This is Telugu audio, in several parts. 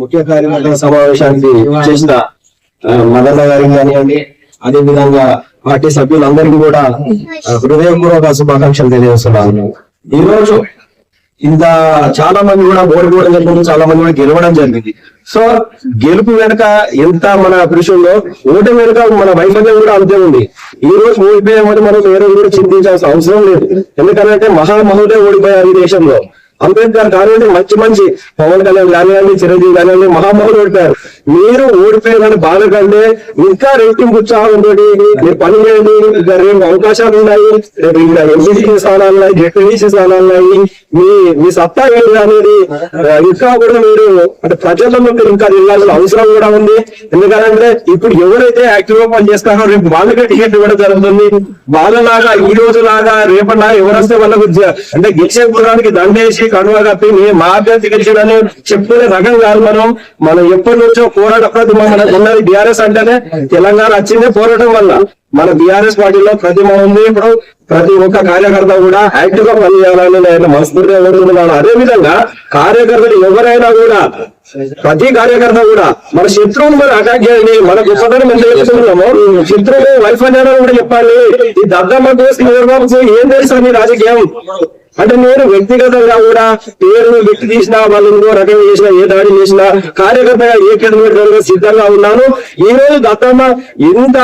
ముఖ్య కార్యకర్తల సమావేశానికి చేసిన మదన్న గారికి కానివ్వండి అదే విధంగా పార్టీ సభ్యులందరికీ కూడా హృదయపూర్వక శుభాకాంక్షలు తెలియజేస్తున్నాను. ఈ రోజు ఇంత చాలా మంది కూడా ఓడిపోవడం జరిగింది చాలా మంది కూడా గెలవడం జరిగింది. సో గెలుపు వెనుక ఎంత మన కృషి ఉందో ఓటమి వెనుక మన వైఫల్యం కూడా అంతే ఉంది. ఈ రోజు ఓడిపోయామని మనం ఏ రోజు కూడా చింతించాల్సిన అవసరం లేదు. ఎందుకంటే మహామహుడే ఓడిపోయారు ఈ దేశంలో. అంబేద్కర్ కానివ్వండి మంచి మంచి పవన్ కళ్యాణ్ కానివ్వండి చిరంజీవి కానివ్వండి మహామహులు పెట్టారు మీరు ఓడిపోయారని బాధకండి ఇంకా రేటింగ్ ఉత్సాహంతో మీరు పని చేయండి రేపు అవకాశాలు ఉన్నాయి రేపు ఇంకా ఎంపీసీ స్థానాలు జెడ్పీసీ స్థానాలు మీ మీ సత్తా ఏంటి అనేది ఇంకా కూడా మీరు అంటే ప్రజల్లో మీరు ఇంకా వెళ్ళాల్సిన అవసరం కూడా ఉంది. ఎందుకంటే ఇప్పుడు ఎవరైతే యాక్టివ్గా పనిచేస్తారో రేపు వాళ్ళకే టికెట్ ఇవ్వడం జరుగుతుంది. వాళ్ళలాగా ఈ రోజు లాగా రేపటిలా ఎవరొస్తే వాళ్ళకు అంటే గెలిచే గుర్రానికి దండేసి కనువ కప్పి మీ మా అభ్యర్థి గెలిచడని చెప్పుకునే రకం కాదు మనం. మనం ఎప్పటి నుంచో పోరాట ప్రతిమ మనకు ఉన్నది బీఆర్ఎస్ అంటేనే తెలంగాణ వచ్చిందే పోరాటం వల్ల. మన బీఆర్ఎస్ పార్టీలో ప్రతిమ ఉంది. ఇప్పుడు ప్రతి ఒక్క కార్యకర్త కూడా యాక్టివ్గా పనిచేయాలని నేను మనస్ఫూర్తిగా కోరుకుంటున్నాను. అదే విధంగా కార్యకర్తలు ఎవరైనా కూడా ప్రతి కార్యకర్త కూడా మన శత్రువును మనం అటాక్ చేయండి. మన గొప్పతనం ఎంత చెప్తున్నామో శత్రువు వైఫల్యాలను కూడా చెప్పాలి. ఈ దద్దమ్మ దోస్తు చంద్రబాబు ఏం తెలుసు రాజకీయం? అంటే నేను వ్యక్తిగతంగా కూడా పేరును వ్యక్తి తీసినా వాళ్ళు ఇంకో రకం చేసినా ఏ దాడి చేసినా కార్యకర్తగా ఏ సిద్ధంగా ఉన్నాను. ఈ రోజు దత్తమ్మ ఇంత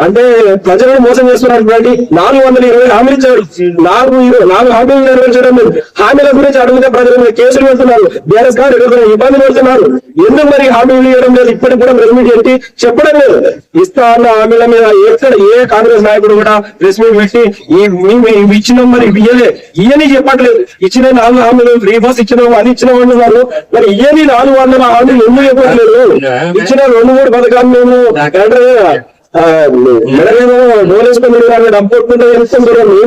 అంటే ప్రజలను మోసం చేస్తున్నటువంటి నాలుగు వందల ఇరవై హామీలు ఇచ్చారు. నాలుగు ఇరవై- నాలుగు హామీలు నెరవేర్చడం లేదు. హామీల గురించి అడిగితే ప్రజల మీద కేసులు పెడుతున్నారు. బేరస్కారు గారు ఇబ్బంది పెడుతున్నారు. ఎందుకు మరి హామీలు ఇవ్వడం లేదు? ఇప్పటికి కూడా ప్రెస్ మీట్ ఏంటి? చెప్పడం లేదు. ఇస్తా అన్న హామీల మీద ఎక్కడ ఏ కాంగ్రెస్ నాయకుడు కూడా ప్రెస్ మీట్ పెట్టి ఈ మీ- ఇచ్చినాం మరి ఇయ్యలే. ఇయ్యని చెప్పట్లేదు. ఇచ్చిన నాలుగు హామీలు ఫ్రీ బస్ ఇచ్చినాం అది ఇచ్చినాం అంటున్నారు. మరి ఇయ్యని నాలుగు వందల హామీలు ఎందుకు చెప్పట్లేదు? ఇచ్చిన రెండు మూడు పథకాలు మేము తిరిగారు, డబ్బు కొట్టుకుంటే మేము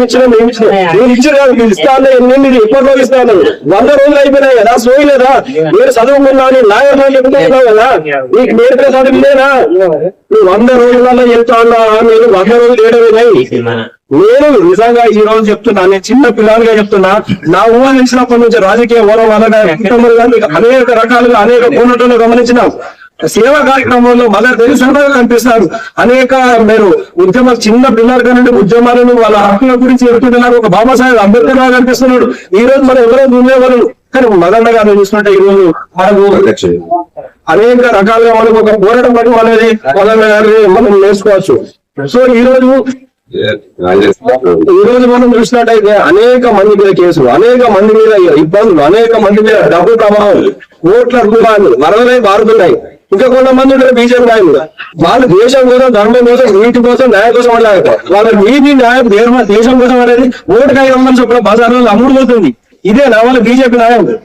ఇచ్చినా మేము ఇచ్చినా. మీరు ఇచ్చిన మీరు ఇస్తాను ఎన్ని మీరు ఎప్పటిలో ఇస్తాను వంద రోజులు అయిపోయినాయి కదా సోయి లేదా మీరు చదువుకున్నా అని లాయర్లో చెప్తున్నావు కదా? నీకు నేర్పే చదువు లేదా నువ్వు వంద రోజులలో చెప్తా ఉన్నావా మీరు వంద రోజులు ఏడవైనాయి. నేను నిజంగా ఈ రోజు చెప్తున్నా నేను చిన్న పిల్లలుగా చెప్తున్నా నా ఊహ తెలిసినప్పటి నుంచి రాజకీయ ఓరం అనగా కుటుంబాలు కానీ అనేక రకాలుగా అనేక కోణాలను గమనించినాం. సేవా కార్యక్రమంలో మదర్ తెలిసినగా కనిపిస్తారు. అనేక మీరు ఉద్యమ చిన్న పిల్లలుగా నుండి ఉద్యమాలను వాళ్ళ హక్కుల గురించి చెప్తుంటే నాకు ఒక బాబాసాహెబ్ అంబేద్కర్ లాగా కనిపిస్తున్నాడు. ఈ రోజు మనం ఎవరో ఉండేవాళ్ళు కానీ మదన్న గారిని చూస్తుంటే ఈ రోజు మనకు అనేక రకాలుగా మనకు ఒక పోరాటం పట్టి అనేది మదన్న గారిని మనం నేర్చుకోవచ్చు. సో ఈ రోజు ఈ రోజు మనం చూసినట్టయితే అనేక మంది మీద కేసులు అనేక మంది మీద ఇబ్బందులు అనేక మంది మీద డబ్బు ప్రభావం కోట్ల రూపాయలు వరదలై మారుతున్నాయి ఇంకా కొంతమంది ఉంటారు బీజేపీ నాయకులు. వాళ్ళు దేశం కోసం ధర్మం కోసం నీటి కోసం న్యాయం కోసం అడగాలి వాళ్ళ నీతి న్యాయం దేశం- దేశం కోసం అనేది ఓటుకు ఐదు వందల చొప్పున బజార్లో అమ్ముడుపోతుంది ఇదే నా వాళ్ళ బీజేపీ నాయకులు.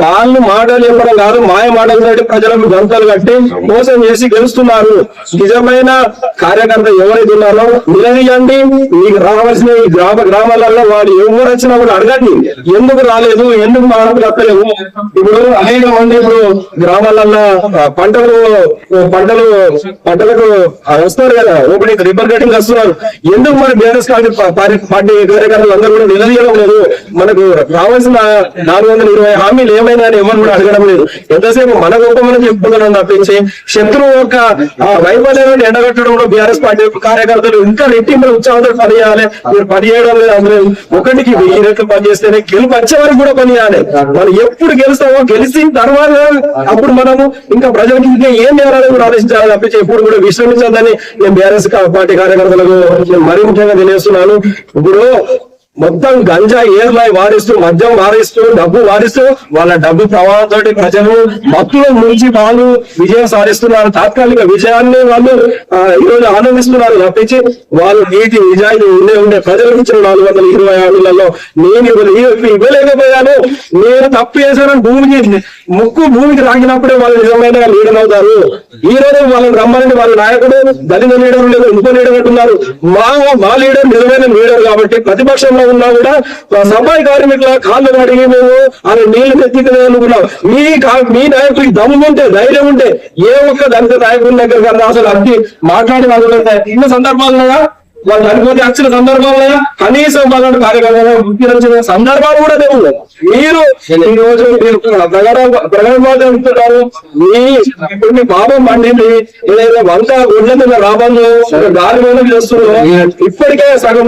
వాళ్ళు మాటలు చెప్పడం కాదు మాయ మాటలు కట్టి ప్రజలకు గంతలు కట్టి మోసం చేసి గెలుస్తున్నారు. నిజమైన కార్యకర్త ఎవరైతే ఉన్నారో నిలదీయండి మీకు రావాల్సిన ఈ గ్రామ గ్రామాలలో వాడు ఎవరు వచ్చినా కూడా అడగండి. ఎందుకు రాలేదు? ఎందుకు మాటలు కట్టలేవు ఇప్పుడు అనేక మంది ఇప్పుడు గ్రామాలలో పంటలు పంటలు పంటలకు వస్తారు కదా. ఓపెనింగ్ రిబ్బన్ కటింగ్ వస్తున్నారు. ఎందుకు మరి బీఆర్ఎస్ పార్టీ కార్యకర్తలు అందరూ కూడా నిలదీయడం లేదు? మనకు రావాల్సిన నాలుగు వందల ఇరవై హామీలు ఏమైనా అని ఎవరు కూడా అడగడం లేదు. ఎంతసేపు మన గొప్ప మనం చెప్పుకుంటున్నాం తప్పించి శత్రువు యొక్క ఆ, వైఫల్యాన్ని ఎండగట్టడంలో బీఆర్ఎస్ పార్టీ కార్యకర్తలు ఇంకా రెట్టింపుల ఉత్సాహంతో పని చేయాలి మీరు పని చేయడం లేదు అందులో ఒకటికి వెయ్యి రెట్లు పనిచేస్తేనే గెలుపు వచ్చే వరకు కూడా పనిచేయాలి. మనం ఎప్పుడు గెలుస్తామో గెలిచిన తర్వాత అప్పుడు మనము ఇంకా ప్రజలకి ఇంకా ఏం చేయాలని కూడా ఆలోచించాలి తప్పించి ఎప్పుడు కూడా విశ్రమించదని నేను బీఆర్ఎస్ పార్టీ కార్యకర్తలకు నేను మరీ ముఖ్యంగా తెలియజేస్తున్నాను. ఇప్పుడు మొత్తం గంజా ఏర్లై వారిస్తూ మద్యం వారిస్తూ డబ్బు వారిస్తూ వాళ్ళ డబ్బు ప్రవాహంతో ప్రజలు మత్తులో ముంచి వాళ్ళు విజయం సాధిస్తున్నారు. తాత్కాలిక విజయాన్ని వాళ్ళు ఈరోజు ఆనందిస్తున్నారు. తప్పించి వాళ్ళు నీటి నిజాయితీ ఉండే ఉండే ప్రజలకు ఇచ్చిన నాలుగు వందల ఇరవై ఆరులలో నేను ఇవ్వలే- ఇవ్వలేకపోయాను. నేను తప్పు చేశానని భూమికి ముక్కు భూమికి రాగినప్పుడే వాళ్ళు నిజమైన లీడర్ అవుతారు. ఈ రోజు వాళ్ళని రమ్మని వాళ్ళ నాయకుడు దళిత లీడర్ లేదు ఇంకో లీడర్ అంటున్నారు. మా మా లీడర్ నిజమైన లీడర్ కాబట్టి ప్రతిపక్షంలో ఉన్నా కూడా సఫాయి కార్మికుల కాళ్ళు అడిగి మేము ఆయన నీళ్ళు తెచ్చికనే అనుకున్నాం. మీ మీ నాయకుడికి దమ్ము ఉంటే ధైర్యం ఉంటే ఏ ఒక్క దళిత నాయకుడి దగ్గర కన్నా అసలు అన్ని మాట్లాడి వాళ్ళు ఇన్న సందర్భాలుగా వాళ్ళు చనిపోతే వచ్చిన సందర్భంలో కనీసం వాళ్ళని కార్యక్రమంలో గుర్తించిన సందర్భాలు కూడా లేవు. మీరు ఈ రోజు మీరు ప్రగడబోతున్నారు మీ ఇప్పుడు మీ పాపం పండింది. ఏదైనా వంక ఒడ్ల మీద రాబందు గాలి మీద చేస్తున్నారు. ఇప్పటికే సగం